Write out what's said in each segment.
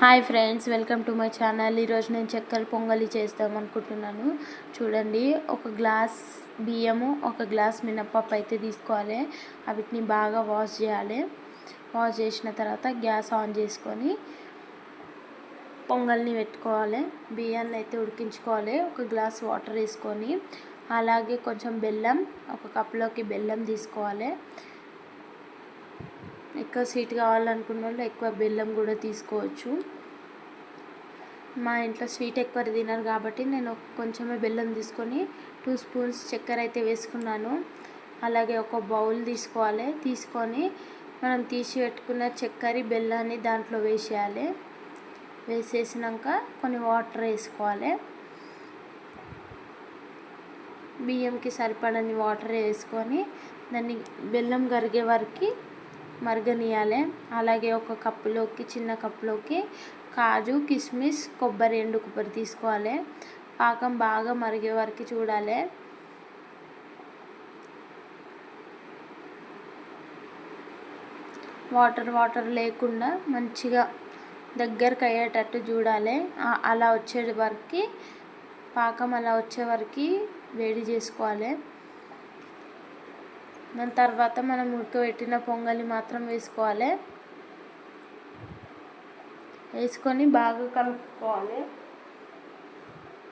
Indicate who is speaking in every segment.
Speaker 1: Hi friends welcome to my channel. ఈరోజు నేను చక్కెర పొంగలి చేద్దాం అనుకుంటున్నాను. చూడండి ఒక గ్లాస్ బియ్యము ఒక గ్లాస్ మినప్పప్పు అయితే తీసుకోవాలి. వాటిని బాగా వాష్ చేయాలి. వాష్ చేసిన తర్వాత గ్యాస్ ఆన్ చేసుకొని పొంగల్ని పెట్టుకోవాలి. బియ్యాన్ని అయితే ఉడికించుకోవాలి. ఒక గ్లాస్ వాటర్ వేసుకొని అలాగే కొంచెం బెల్లం ఒక కప్లోకి బెల్లం తీసుకోవాలి. ఎక్కువ స్వీట్ కావాలనుకున్న వాళ్ళు ఎక్కువ బెల్లం కూడా తీసుకోవచ్చు. మా ఇంట్లో స్వీట్ ఎక్కువ తినరు కాబట్టి నేను కొంచెమే బెల్లం తీసుకొని టూ స్పూన్స్ చక్కెర అయితే వేసుకున్నాను. అలాగే ఒక బౌల్ తీసుకోవాలి. తీసుకొని మనం తీసి పెట్టుకున్న చక్కెర బెల్లాన్ని దాంట్లో వేసేయాలి. వేసేసినాక కొన్ని వాటర్ వేసుకోవాలి. బియ్యంకి సరిపడని వాటర్ వేసుకొని దాన్ని బెల్లం కరిగే వరకు మరగనియాలి. అలాగే ఒక కప్పులోకి చిన్న కప్పులోకి కాజు కిస్మిస్ కొబ్బరి ఎండు కొబ్బరి తీసుకోవాలి. పాకం బాగా మరిగే వరకు చూడాలి. వాటర్ వాటర్ లేకుండా మంచిగా దగ్గరకు అయ్యేటట్టు చూడాలి. అలా వచ్చే వరకు పాకం అలా వచ్చే వరకు వేడి చేసుకోవాలి. దాని తర్వాత మనం ఉడకబెట్టిన పొంగలి మాత్రం వేసుకోవాలి. వేసుకొని బాగా కలుపుకోవాలి.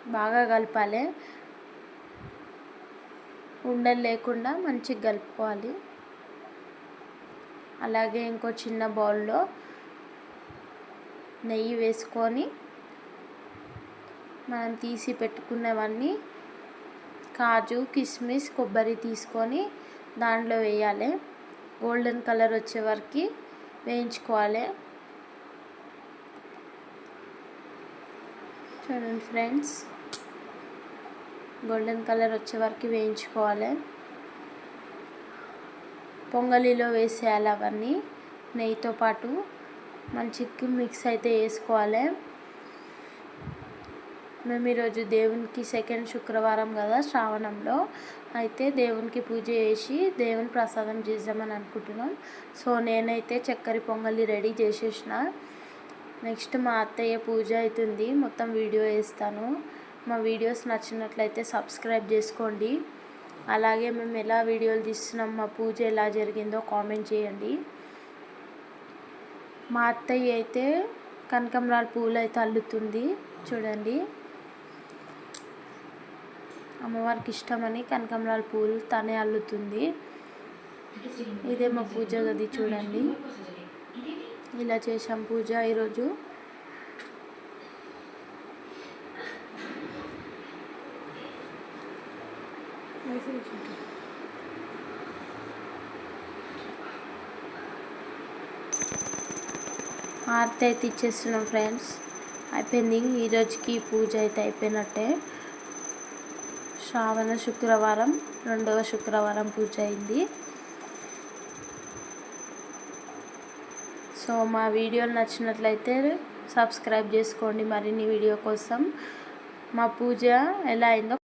Speaker 1: బాగా కలపాలి. ఉండలు లేకుండా మంచిగా కలుపుకోవాలి. అలాగే ఇంకో చిన్న బౌల్లో నెయ్యి వేసుకొని మనం తీసి పెట్టుకున్నవన్నీ కాజు కిస్మిస్ కొబ్బరి తీసుకొని దాంట్లో వేయాలి. గోల్డెన్ కలర్ వచ్చే వరకు వేయించుకోవాలి. చూడండి ఫ్రెండ్స్ గోల్డెన్ కలర్ వచ్చే వరకు వేయించుకోవాలి. పొంగలిలో వేసేయాలి అవన్నీ. నెయ్యితో పాటు మంచికి మిక్స్ అయితే వేసుకోవాలి. మేము ఈరోజు దేవునికి సెకండ్ శుక్రవారం కదా శ్రావణంలో. అయితే దేవునికి పూజ చేసి దేవుని ప్రసాదం చేద్దామని అనుకుంటున్నాం. సో నేనైతే చక్కెర పొంగలి రెడీ చేసేసిన. నెక్స్ట్ మా అత్తయ్య పూజ అవుతుంది. మొత్తం వీడియో వేస్తాను. మా వీడియోస్ నచ్చినట్లయితే సబ్స్క్రైబ్ చేసుకోండి. అలాగే మేము ఎలా వీడియోలు తీస్తున్నాం మా పూజ ఎలా జరిగిందో కామెంట్ చేయండి. మా అత్తయ్య అయితే కనకంరాల పూలు అయితే అల్లుతుంది. చూడండి. అమ్మవారికి ఇష్టమని కనకంరాల పూలు తనే అల్లుతుంది. ఇదే మా పూజ గది చూడండి. ఇలా చేసాం పూజ ఈరోజు. ఆర్తి అయితే ఇచ్చేస్తున్నాం ఫ్రెండ్స్. అయిపోయింది. ఈరోజుకి పూజ అయితే అయిపోయినట్టే. శ్రావణ శుక్రవారం రెండవ శుక్రవారం పూజ అయింది సో మా వీడియోలు నచ్చినట్లయితే సబ్స్క్రైబ్ చేసుకోండి. మరిన్ని వీడియో కోసం మా పూజ ఎలా అయిందో